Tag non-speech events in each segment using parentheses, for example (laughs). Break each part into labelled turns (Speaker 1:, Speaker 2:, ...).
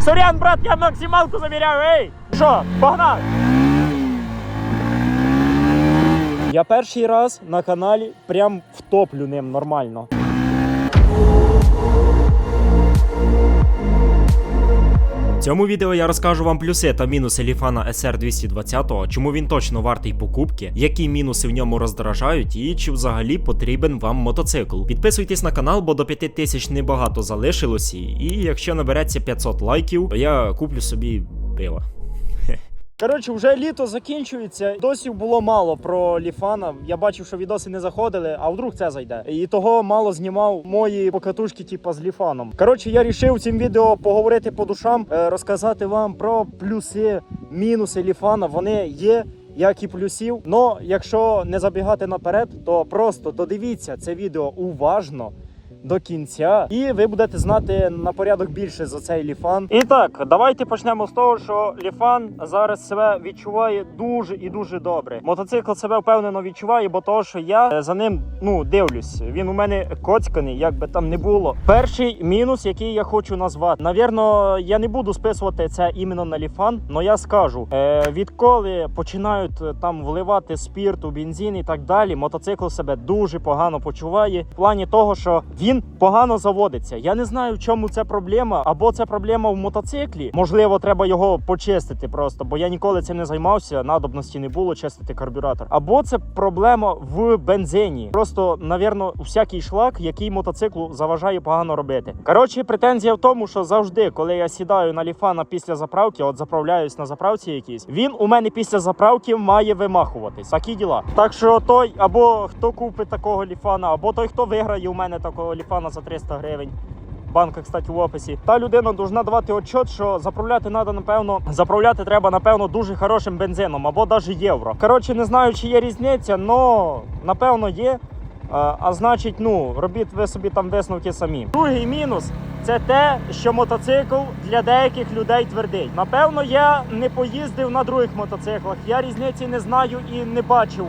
Speaker 1: Сорян, брат, я максималку заміряю, ей! Що, погнали? Я перший раз на каналі прям втоплю ним нормально. Цьому відео я розкажу вам плюси та мінуси Ліфана SR 220, чому він точно вартий покупки, які мінуси в ньому роздражають, і чи взагалі потрібен вам мотоцикл. Підписуйтесь на канал, бо до 5000 небагато залишилось, і якщо набереться 500 лайків, то я куплю собі пиво. Коротше, вже літо закінчується. Досі було мало про Ліфана. Я бачив, що відоси не заходили, а вдруг це зайде. І того мало знімав мої покатушки, типу, з Ліфаном. Коротше, я рішив цим відео поговорити по душам, е, розказати вам про плюси, мінуси Ліфана. Вони є. Як і плюсів, но якщо не забігати наперед, то просто додивіться це відео уважно до кінця, і ви будете знати на порядок більше за цей ліфан. І так, давайте почнемо з того, що ліфан зараз себе відчуває дуже і дуже добре. Мотоцикл себе впевнено відчуває, бо того, що я е, за ним ну дивлюсь. Він у мене коцьканий, як би там не було. Перший мінус, який я хочу назвати, навірно, я не буду списувати це іменно на ліфан, але я скажу: е, відколи починають е, там вливати спірт у бензин і так далі, мотоцикл себе дуже погано почуває в плані того, що він погано заводиться. Я не знаю, в чому це проблема, або це проблема в мотоциклі. Можливо, треба його почистити просто, бо я ніколи цим не займався. Надобності не було чистити карбюратор. Або це проблема в бензині. Просто, навірно, всякий шлак, який мотоциклу заважає погано робити. Коротше, претензія в тому, що завжди, коли я сідаю на ліфана після заправки, от заправляюсь на заправці якійсь, він у мене після заправки має вимахуватись. Такі діла. Так що той або хто купить такого ліфана, або той, хто виграє у мене такого ліфана за 300 гривень. Банка, кстати, в описі. Та людина должна давати отчет, що заправляти треба, напевно, заправляти треба, напевно, дуже хорошим бензином або навіть євро. Коротше, не знаю, чи є різниця, але напевно є. А, а значить, ну робіть ви собі там висновки самі. Другий мінус це те, що мотоцикл для деяких людей твердий. Напевно, я не поїздив на других мотоциклах. Я різниці не знаю і не бачив.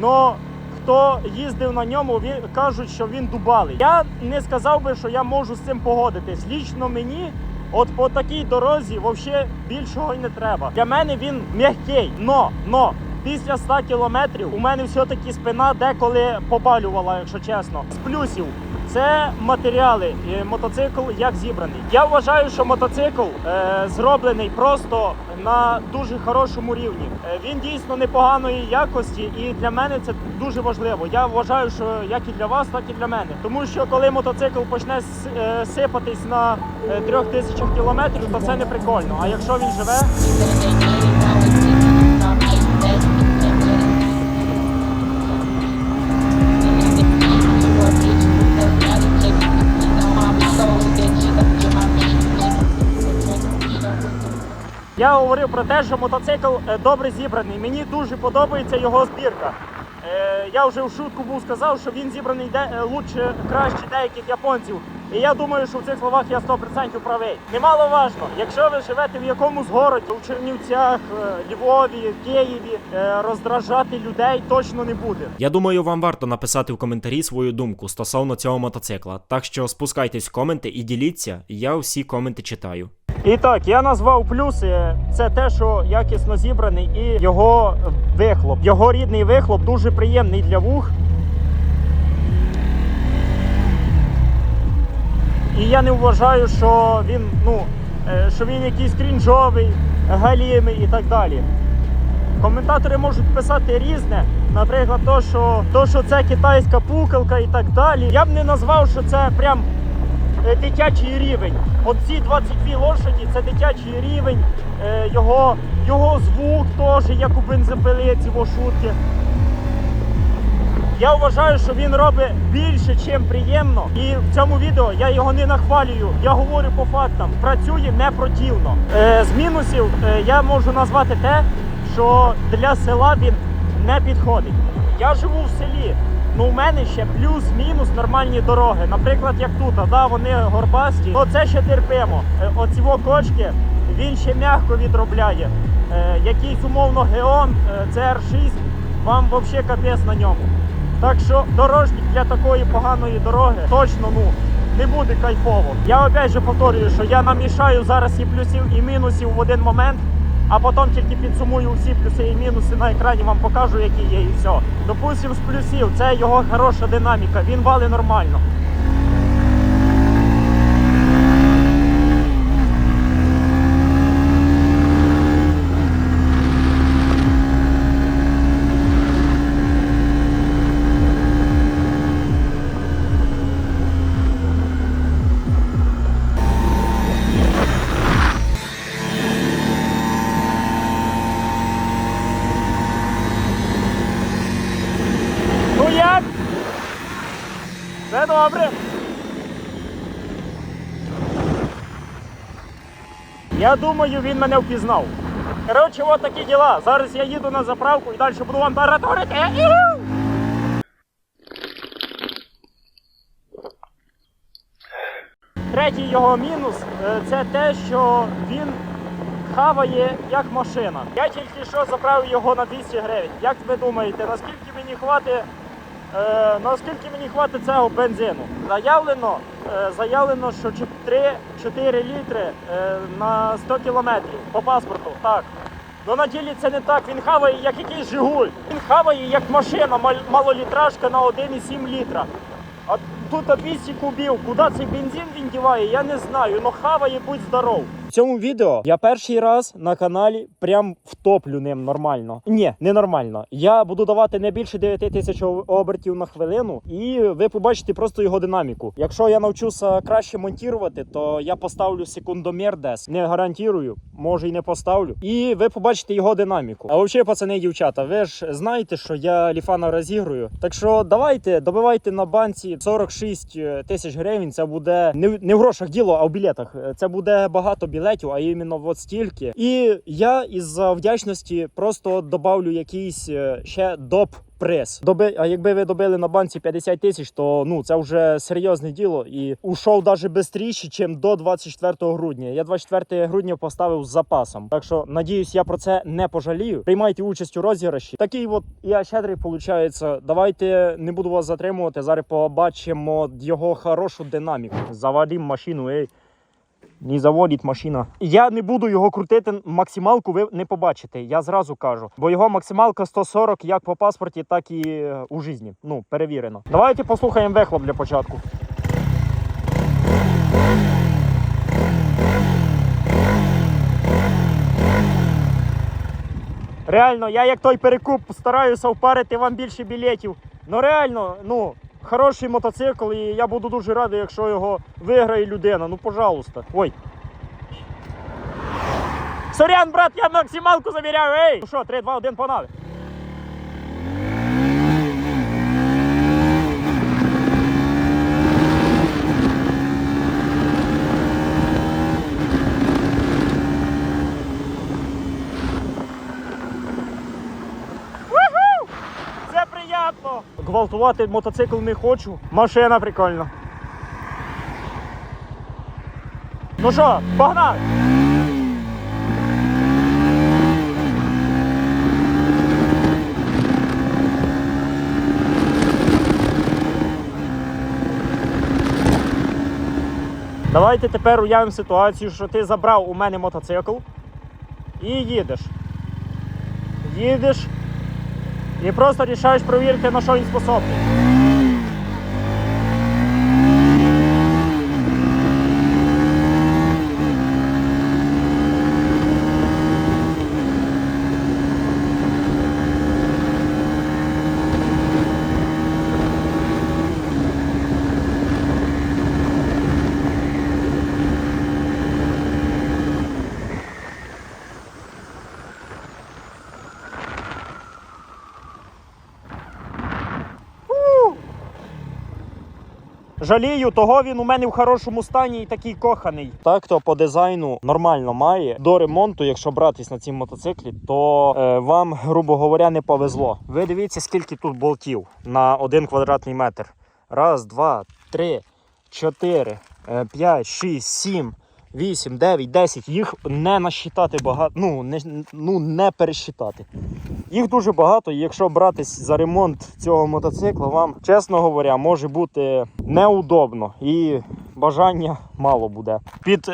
Speaker 1: Но хто їздив на ньому, він кажуть, що він дубалий. Я не сказав би, що я можу з цим погодитись. Лічно мені. От по такій дорозі взагалі більшого й не треба. Для мене він м'який, но, но після 100 кілометрів у мене все-таки спина деколи побалювала, якщо чесно. З плюсів це матеріали. Мотоцикл як зібраний. Я вважаю, що мотоцикл е, зроблений просто на дуже хорошому рівні. Е, він дійсно непоганої якості, і для мене це дуже важливо. Я вважаю, що як і для вас, так і для мене. Тому що коли мотоцикл почне е, сипатись на е, трьох тисячах кілометрів, то це не прикольно. А якщо він живе. Я говорив про те, що мотоцикл е, добре зібраний. Мені дуже подобається його збірка. Е, Я вже в шутку був сказав, що він зібраний де е, лучше, краще деяких японців. І я думаю, що в цих словах я 100% правий. Немало важно, якщо ви живете в якомусь городі, у Чернівцях, Львові, Києві, роздражати людей точно не буде. Я думаю, вам варто написати в коментарі свою думку стосовно цього мотоцикла. Так що спускайтесь в коменти і діліться. Я всі коменти читаю. І так, я назвав плюси. Це те, що якісно зібраний, і його вихлоп. Його рідний вихлоп дуже приємний для вух. І я не вважаю, що він, ну, е, що він якийсь крінжовий, галімий і так далі. Коментатори можуть писати різне, наприклад, то, що, то, що це китайська пукалка і так далі. Я б не назвав, що це прям дитячий рівень. От ці 22 лошаді це дитячий рівень, е, його, його звук теж, як у бензопилиці, в шутки. Я вважаю, що він робить більше, чим приємно. І в цьому відео я його не нахвалюю. Я говорю по фактам. Працює не противно. Е, з мінусів е, я можу назвати те, що для села він не підходить. Я живу в селі. Ну, у мене ще плюс-мінус нормальні дороги. Наприклад, як тут, да, вони горбасті, то це ще терпимо. Е, Оці кочки він ще м'яко відробляє. Е, якийсь умовно Геон е, CR6, вам взагалі капець на ньому. Так що дорожник для такої поганої дороги точно ну не буде кайфово. Я опять же повторюю, що я намішаю зараз і плюсів, і мінусів в один момент, а потім тільки підсумую всі плюси і мінуси на екрані, вам покажу, які є, і все. Допустим, з плюсів це його хороша динаміка, він вали нормально. Ну як? Добре. Я думаю, він мене впізнав. Коротше, от такі діла. Зараз я їду на заправку і далі буду вам тараторити. Третій його мінус е, це те, що він хаває як машина. Я тільки що заправив його на 200 гривень. Як ви думаєте, наскільки мені хватить Е, наскільки мені хватить цього бензину? Заявлено, е, заявлено, що 3-4 літри е, на 100 кілометрів по паспорту. Так. Ну на ділі це не так. Він хаває як якийсь Жигуль. Він хаває як машина малолітражка на 1,7 літра. А тут 200 кубів. Куди цей бензин він діває, я не знаю. Ну хаває, будь здоров. Цьому відео я перший раз на каналі прям втоплю ним нормально. Ні, не нормально. Я буду давати не більше 9 тисяч обертів на хвилину, і ви побачите просто його динаміку. Якщо я навчуся краще монтувати, то я поставлю секундомір десь. Не гарантую, може й не поставлю. І ви побачите його динаміку. А взагалі, пацани дівчата, ви ж знаєте, що я ліфана розігрую. Так що давайте, добивайте на банці 46 тисяч гривень. Це буде не, в- не в грошах діло, а в білетах. Це буде багато білетів, а іменно от стільки. І я із вдячності просто добавлю якийсь е, ще доп. Приз. Доби... А якби ви добили на банці 50 тисяч, то ну це вже серйозне діло. І ушов навіть швидше, ніж до 24 грудня. Я 24 грудня поставив з запасом. Так що надіюсь, я про це не пожалію. Приймайте участь у розіграші. Такий от я щедрий виходить. Давайте не буду вас затримувати. Зараз побачимо його хорошу динаміку. Заводимо машину, ей. Не заводить машина. Я не буду його крутити. Максималку ви не побачите. Я зразу кажу. Бо його максималка 140 як по паспорті, так і е, у житті. Ну, перевірено. Давайте послухаємо вихлоп для початку. Реально, я як той перекуп стараюся впарити вам більше білетів. Ну реально, ну, хороший мотоцикл, і я буду дуже радий, якщо його виграє людина. Ну, пожалуйста. Ой. Сорян, брат, я максималку заміряю, ей! Ну що, 3, 2, 1, погнали. Уху! Це приємно! Гвалтувати мотоцикл не хочу. Машина прикольна. Ну що, погнали! Давайте тепер уявимо ситуацію, що ти забрав у мене мотоцикл і їдеш. Їдеш і просто рішаєш провірити, на що він способний. Жалію, того він у мене в хорошому стані і такий коханий. Так то по дизайну нормально має. До ремонту, якщо братись на цім мотоциклі, то е, вам, грубо говоря, не повезло. Ви дивіться, скільки тут болтів на один квадратний метр. Раз, два, три, чотири, е, п'ять, шість, сім. 8, 9, 10, їх не насчитати багато, ну не, ну, не пересчитати. Їх дуже багато, і якщо братись за ремонт цього мотоцикла, вам, чесно говоря, може бути неудобно. І бажання мало буде. Під,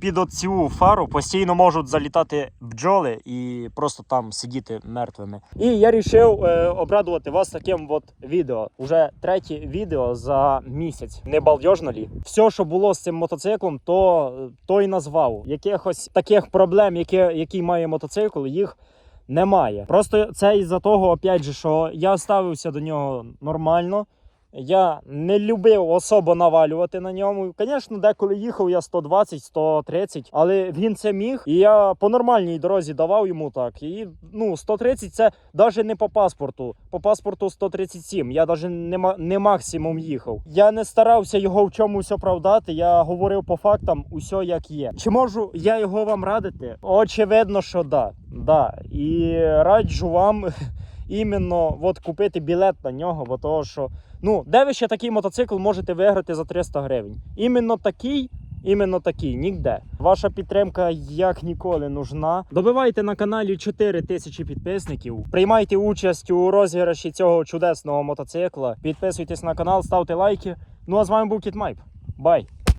Speaker 1: під оцю фару постійно можуть залітати бджоли і просто там сидіти мертвими. І я вирішив е, обрадувати вас таким от відео. Уже третє відео за місяць. Не балдежно лі? Все, що було з цим мотоциклом, то, то і назвав. Якихось таких проблем, які, які має мотоцикл, їх немає. Просто це із-за того, опять же, що я ставився до нього нормально. Я не любив особо навалювати на ньому. Звісно, деколи їхав я 120-130, але він це міг. І я по нормальній дорозі давав йому так. І ну, 130 це навіть не по паспорту. По паспорту 137. Я навіть не, не максимум їхав. Я не старався його в чомусь оправдати. Я говорив по фактам усе як є. Чи можу я його вам радити? Очевидно, що да. да. І раджу вам (laughs) іменно от купити білет на нього, бо того, що ну, де ви ще такий мотоцикл можете виграти за 300 гривень? Іменно такий. Іменно такий, ніде. Ваша підтримка як ніколи нужна. Добивайте на каналі 4 тисячі підписників. Приймайте участь у розіграші цього чудесного мотоцикла. Підписуйтесь на канал, ставте лайки. Ну а з вами був Кіт Майп. Бай!